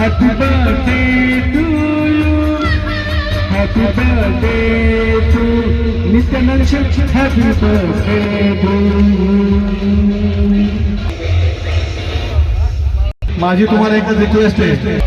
Happy birthday to you. Happy birthday to Nityanand Shah. Happy birthday to you. माझी तुम्हाला एकच request आहे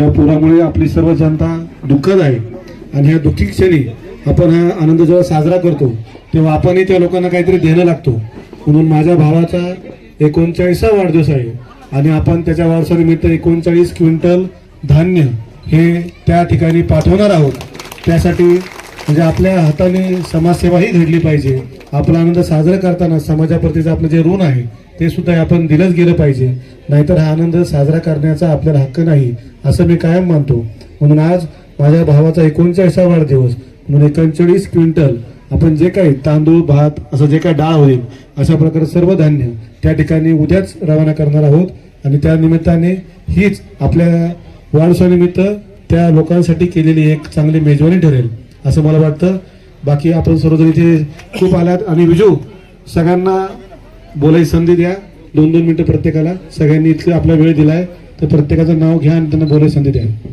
या पुरामुळे आपली सर्व जनता दुःखद आहे. आणि ह्या दुःखी क्षणी आपण हा आनंद जेव्हा साजरा करतो तेव्हा आपणही त्या लोकांना काहीतरी देणं लागतो. म्हणून माझ्या भावाचा एकोणचाळीसा वाढदिवस आहे आणि आपण त्याच्या वारसानिमित्त एकोणचाळीस क्विंटल धान्य हे त्या ठिकाणी पाठवणार आहोत. त्यासाठी म्हणजे आपल्या हाताने समाजसेवाही घडली पाहिजे. आपला आनंद साजरा करताना समाजाप्रतीचं आपलं जे ऋण आहे ते सुद्धा आपण दिलंच गेलं पाहिजे. नाहीतर हा आनंद साजरा करण्याचा आपल्याला हक्क नाही. असं मी कायम मानतो. म्हणून आज माझ्या भावाचा एकोणचाळीसा वाढदिवस. म्हणून एकोणचाळीस क्विंटल आपण जे काही तांदूळ भात असं जे काही डाळ होईल अशा प्रकारे सर्व धान्य त्या ठिकाणी उद्याच रवाना करणार आहोत. आणि त्या निमित्ताने हीच आपल्या वाढदिवसानिमित्त त्या लोकांसाठी केलेली एक चांगली मेजवानी ठरेल असं मला वाटतं. बाकी आपण सर्वजण इथे खूप आलात. आणि विजू सगळ्यांना बोलायची संधी द्या. दोन दोन मिनिटं प्रत्येकाला. सगळ्यांनी इतकं आपला वेळ दिला आहे तर प्रत्येकाचं नाव घ्या आणि त्यांना बोलायची संधी द्या.